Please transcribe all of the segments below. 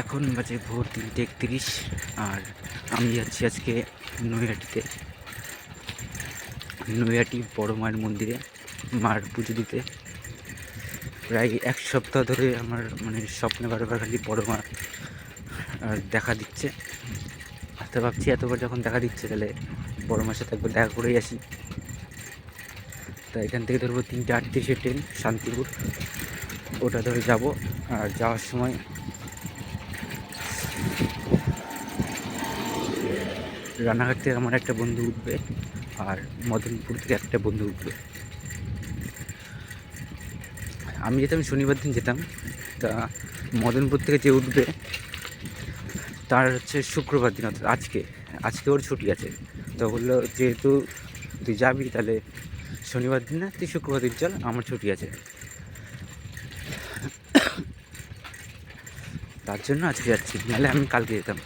এখন বাজে ভোর তিনটে একত্রিশ, আর আমি যাচ্ছি আজকে নৈহাটিতে। নৈহাটি বড় মায়ের মন্দিরে মার পুজো দিতে। প্রায় এক সপ্তাহ ধরে আমার মানে স্বপ্নে বারবার খালি বড় মা দেখা দিচ্ছে। তো ভাবছি এতবার যখন দেখা দিচ্ছে, তাহলে বড় মার সাথে একবার দেখা করেই আসি। তা এখান থেকে ধরবো তিনটে আটত্রিশে ট্রেন, শান্তিপুর। ওটা ধরে যাব। আর যাওয়ার সময় রানাঘাট থেকে আমার একটা বন্ধু উঠবে আর মদনপুর থেকে একটা বন্ধু উঠবে। আমি যেতাম, শনিবার দিন যেতাম। তা মদনপুর থেকে যে উঠবে, তার হচ্ছে শুক্রবার দিন, অর্থাৎ আজকে। আজকে ওর ছুটি আছে। তো বলল, যেহেতু তুই যাবি, তাহলে শনিবার দিন না তুই শুক্রবার দিন, চল, আমার ছুটি আছে। তার জন্য আজকে যাচ্ছি, নাহলে আমি কালকে যেতাম।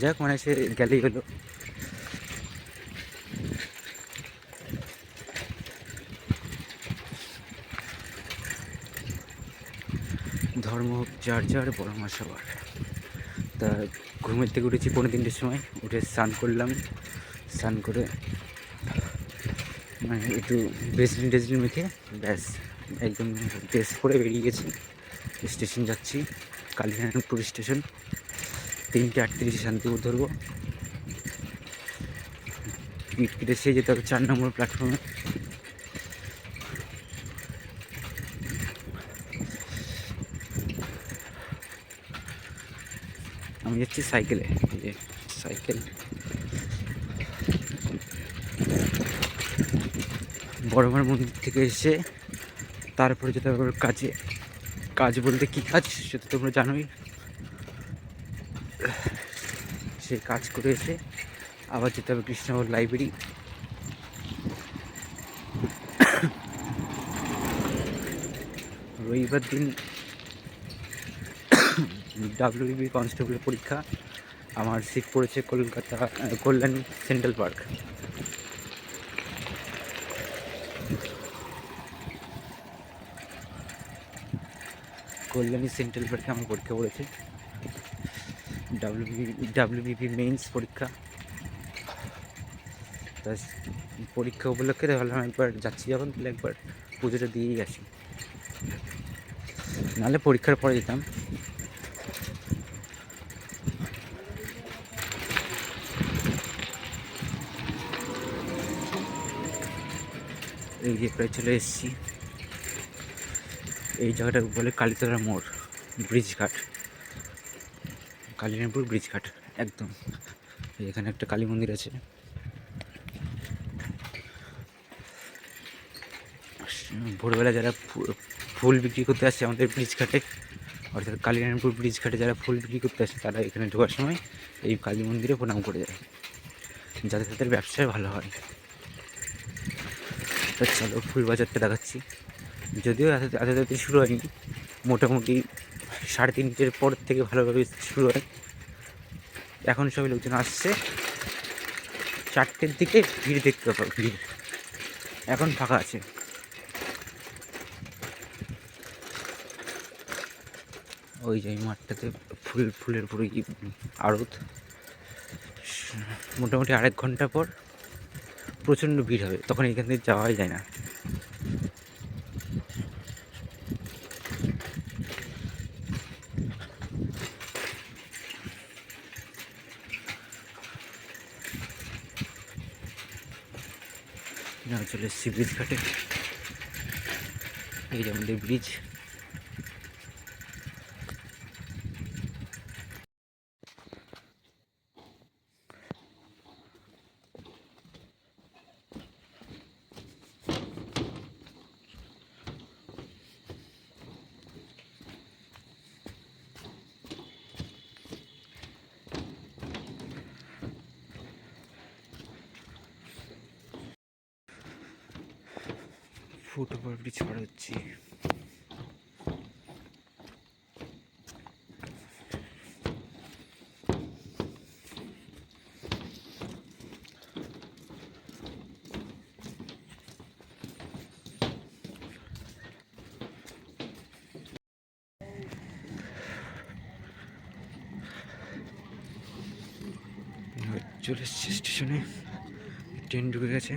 যাক মানে সে গেলেই হলো। ধর্ম যার যার বড় মা তা ঘুমের থেকে উঠেছি পনেরো তিনটের সময়, উঠে স্নান করলাম। স্নান করে মানে একটু ব্রেসলিন টেসলিন মেখে ব্যাস, একদম ড্রেস পরে বেরিয়ে গেছি। স্টেশন যাচ্ছি, কালীনারায়ণপুর স্টেশন তিনটে আটত্রিশে শান্তিপুর ধরবো। টিকিট কেটে সে যেতে হবে চার নম্বর প্ল্যাটফর্মে আমি যাচ্ছি সাইকেলে যে সাইকেল বড়মার মন্দির থেকে এসে তারপরে যেতে হবে কাজে। কাজ বলতে কী কাজ সেটা তোমরা জানোই। সে কাজ করে এসে আবার যেতে হবে কৃষ্ণনগর লাইব্রেরি। রবিবার দিন ডাব্লিউবি কনস্টেবলের পরীক্ষা। আমার সিট পড়েছে Kolkata, Kalyani, central park. Kalyani central পার্কে আমার পরীক্ষা পড়েছে। ডাব্লিউবি ডাব্লিউবিপি মেইনস পরীক্ষা। পরীক্ষা উপলক্ষে ভাবলাম একবার যাচ্ছি যখন, তাহলে একবার পুজোটা দিয়েই আসি। নাহলে পরীক্ষার পরে যেতাম। এই যে প্রায় চলে এসেছি। এই জায়গাটা বলে কালীতলা মোড়, ব্রিজ ঘাট। কালীনাপুর ব্রিজ ঘাট, একদম। এখানে একটা কালী মন্দির আছে। ভোরবেলা যারা ফুল বিক্রি করতে আসছে আমাদের ব্রিজ ঘাটে, অর্থাৎ কালীনারায়ণপুর ব্রিজ ঘাটে যারা ফুল বিক্রি করতে আসে, তারা এখানে ঢোকার সময় এই কালী মন্দিরে প্রণাম করে যায়। যাতে তাদের ব্যবসায় ভালো হয়। চলো ফুল বাজারটা দেখাচ্ছি। যদিও এত এত তাড়াতাড়ি শুরু হয়নি, মোটামুটি সাড়ে তিনটের পর থেকে ভালোভাবে শুরু হয়। এখন সবাই লোকজন আসছে। চারটের দিকে ভিড় দেখতে পাবো ভিড়। এখন ফাঁকা আছে। ওই যে মাঠটাতে ফুল, ফুলের পুরো আড়ত। মোটামুটি আরেক ঘণ্টা পর প্রচণ্ড ভিড় হবে, তখন এখান থেকে যাওয়াই যায় না। না চলে ব্রিজ ঘাটে। এই যে আমাদের ব্রিজ ফুট ওভার ব্রিজ পার হচ্ছি চলে এসছি স্টেশনে ট্রেন ঢুকে গেছে।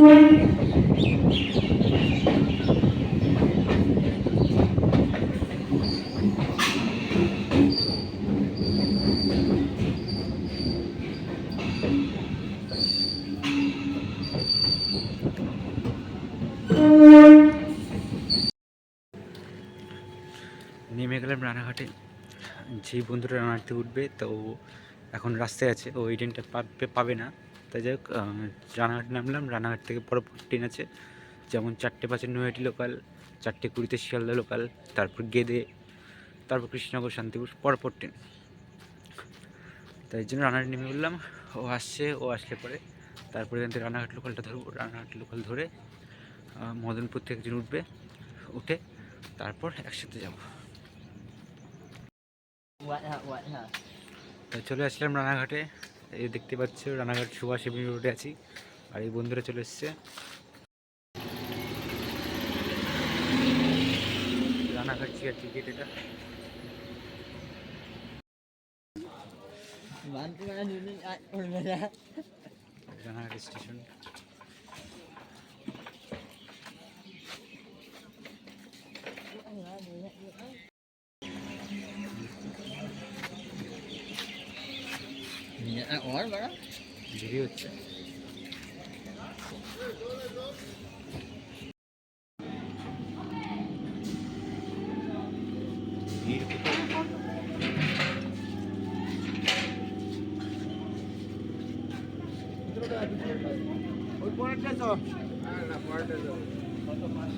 নেমে গেলাম রানাঘাটে। যেই বন্ধুরা রানাঘাটে উঠবে তো এখন রাস্তায় আছে, ও এই পাবে পাবে না। তাই যাই হোক রানাঘাট নামলাম। রানাঘাট থেকে পরপর ট্রেন আছে। যেমন চারটে পাঁচে নৈহাটি লোকাল চারটে কুড়িতে শিয়ালদা লোকাল তারপর গেদে তারপর কৃষ্ণনগর শান্তিপুর পরপর ট্রেন। তাই জন্য রানাঘাট নেমে বললাম ও আসছে ও আসলে পরে তারপরে এখান থেকে রানাঘাট লোকালটা ধরবো। রানাঘাট লোকাল ধরে মদনপুর থেকে একজন উঠবে উঠে তারপর একসাথে যাব। চলে আসলাম রানাঘাটে। এই দেখতে পাচ্ছ, রানাঘাট সুভাষ এভিনিউ রোডে আছি। আর এই বন্ধুরা চলে এসছে। রানাঘাট চেয়ার টিকিট এটা। mana dulu আমার বাড়া। ভিডিও হচ্ছে। ওই পরেরটা তো না পরেরটা তো কত পাঁচ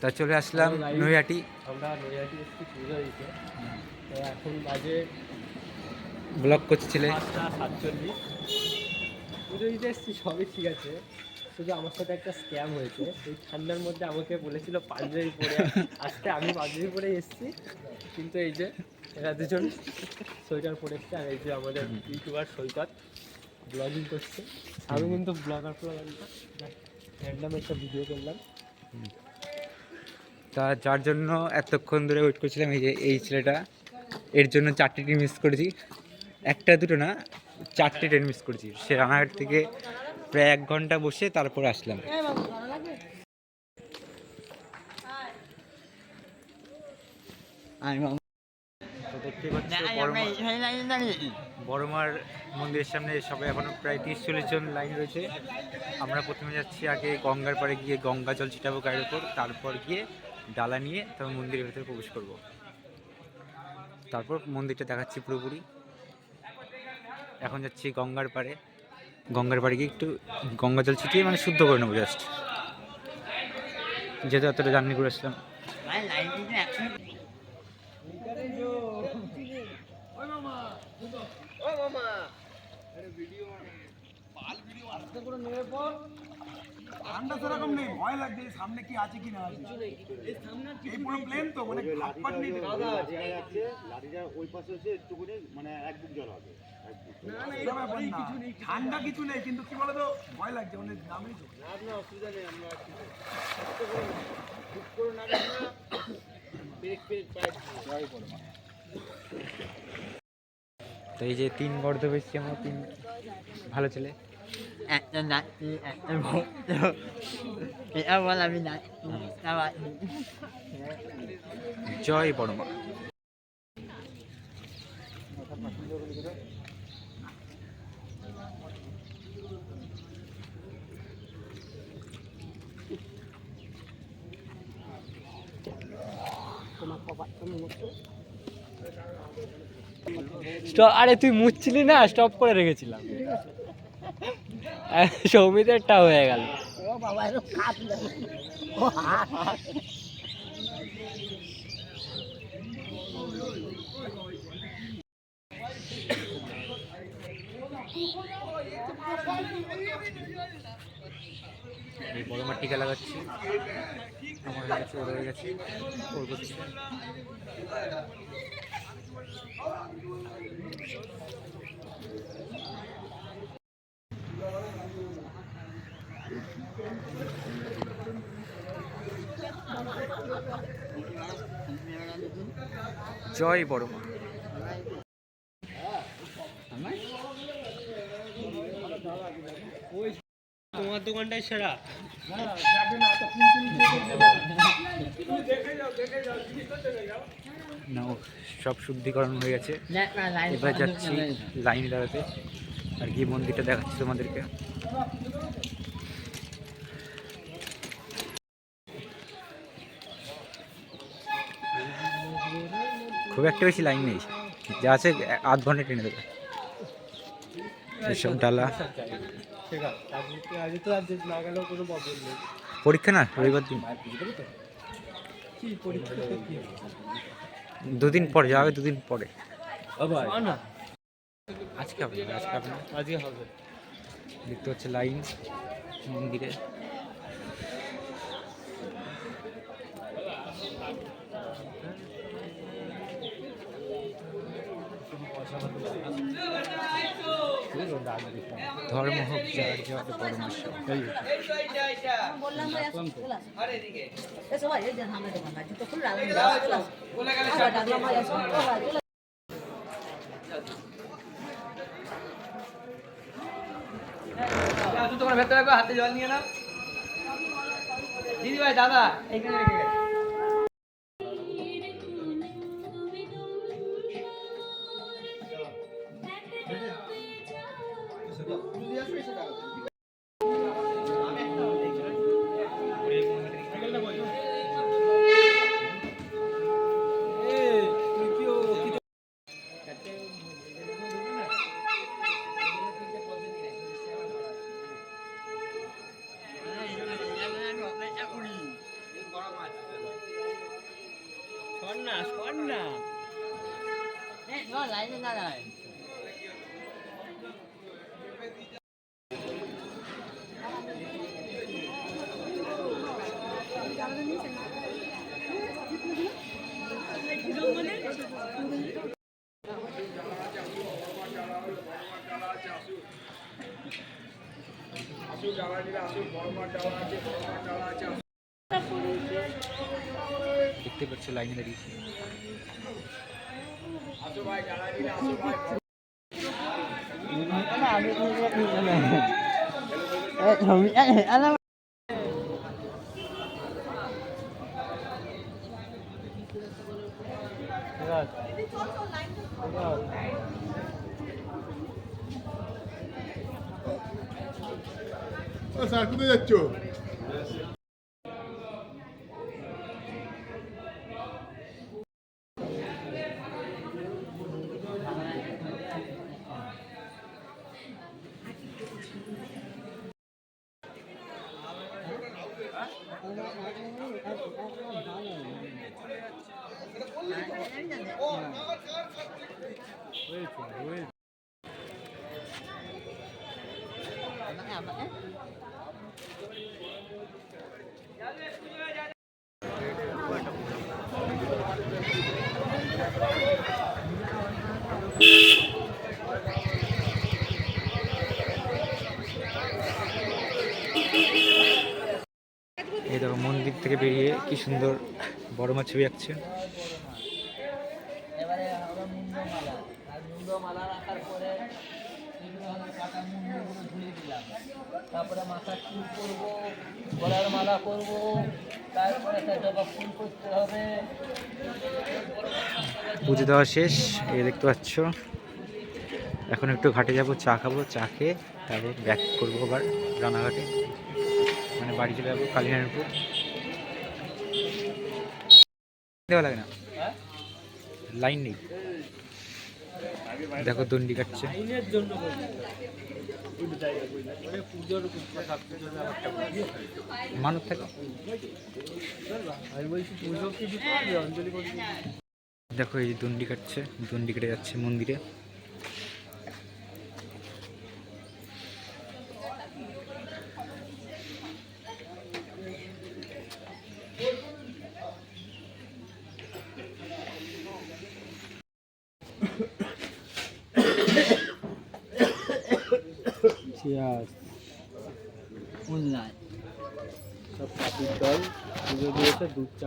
তা চলে আসলাম নৈহাটি। আমরা নৈহাটি এসেছি পুজো দিতে। এখন বাজে ব্লগ করছিলে। পুজো দিতে এসেছি সবই ঠিক আছে। শুধু আমার সাথে একটা স্ক্যাম হয়েছে। এই ঠান্ডার মধ্যে আমাকে বলেছিল পাঞ্জাবি পরে আসতে আমি পাঞ্জাবি পরে এসেছি। কিন্তু এই যে এরা দুজন সোয়েটার পরে এসছে আর এই যে আমাদের ইউটিউবার সৈকত ব্লগিং করছে। আমি কিন্তু ব্লগার ফ্লগার র্যান্ডাম একটা ভিডিও করলাম। তা যার জন্য এতক্ষণ ধরে ওয়েট করছিলাম এই যে এই ছেলেটা। এর জন্য চারটি মিস করেছি। একটা দুটো না চারটে ট্রেন মিস করেছি। সে রানাঘাট থেকে প্রায় এক ঘণ্টা বসে তারপর আসলাম। বড়মার মন্দিরের সামনে সবাই এখনও প্রায় তিরিশ চল্লিশ জন লাইন রয়েছে। আমরা প্রথমে যাচ্ছি আগে গঙ্গার পাড়ে গিয়ে গঙ্গা জল ছিটাবো গায়ের ওপর তারপর গিয়ে ডালা নিয়ে তারপর মন্দিরের ভেতরে প্রবেশ করব। তারপর মন্দিরটা দেখাচ্ছি পুরোপুরি। এখন যাচ্ছি গঙ্গার পাড়ে। গঙ্গার পাড়ে গিয়ে একটু গঙ্গা জল ছিটিয়ে মানে শুদ্ধ করে নেব জাস্ট যেহেতু এতটা জার্নি করে আসলাম। ঠান্ডা নেই ভয় সামনে কি আছে কি না আছে প্লেন মানে তো। লাঠিটা ওই পাশে মানে এক জল হবে। ঠান্ডা কিছু নেই, কিন্তু কি বলতো, ভয় লাগছে মানে নামই তো। এই যে তিন গর্দ বেশি, আমার তিন ভালো ছেলে। জয় বড়মা আরে তুই মুছছিলি না? স্টপ করে রেখেছিলাম। সৌমিতেরটা হয়ে গেল। এই বড়মার টিকা লাগাচ্ছি। আমার হয়ে গেছে ওর হয়ে গেছে ওর করছে। জয় বড়মা। তোমার দোকানটাই সেরা। না সব শুদ্ধিকরণ হয়ে গেছে। এবার যাচ্ছি লাইন দাঁড়াতে। আর গিয়ে মন্দিরটা দেখাচ্ছি তোমাদেরকে। খুব একটা বেশি লাইন নেই। যা আছে আধ ঘণ্টা টেনে দেবে। এসব ডালা। পরীক্ষা না রবিবার দিন? কি পরীক্ষাটা কি দুদিন পরে যাবে দুদিন পরে। না আজকে হবে আজকে হবে আজকে হবে। দেখতে হচ্ছে লাইন মন্দিরে। ধর্ম হোক যার যার পরমেশ্বর। তোমার ভেতরে হাতে জল নিয়ে নাও। দিদি ভাই দাদা এইখানে রেখে গেছে শোন না শোন না লাইনে দাঁড়ায় দেখতে পাচ্ছ লাইনে দাঁড়িয়েছি স্যার কোথায় যাচ্ছ? এই কি সুন্দর বড় মাছ ছবি আঁকছে। তারপরে মাথার চুল করব গলার মালা করব তারপরে ফুল করতে হবে পুজো দেওয়া শেষ এ দেখতে পাচ্ছ। এখন একটু ঘাটে যাব, চা খাব, চা খেয়ে তারপর ব্যাক করব আবার রানাঘাটে। মানে বাড়ি চলে যাব কালীনারায়ণপুর। দেওয়া লাগে না। হ্যাঁ? লাইন নেই। দেখো দণ্ডি কাটছে। মানুষ থাকে। দেখো এই দণ্ডি কাটছে দণ্ডি কেটে যাচ্ছে মন্দিরে। 구독자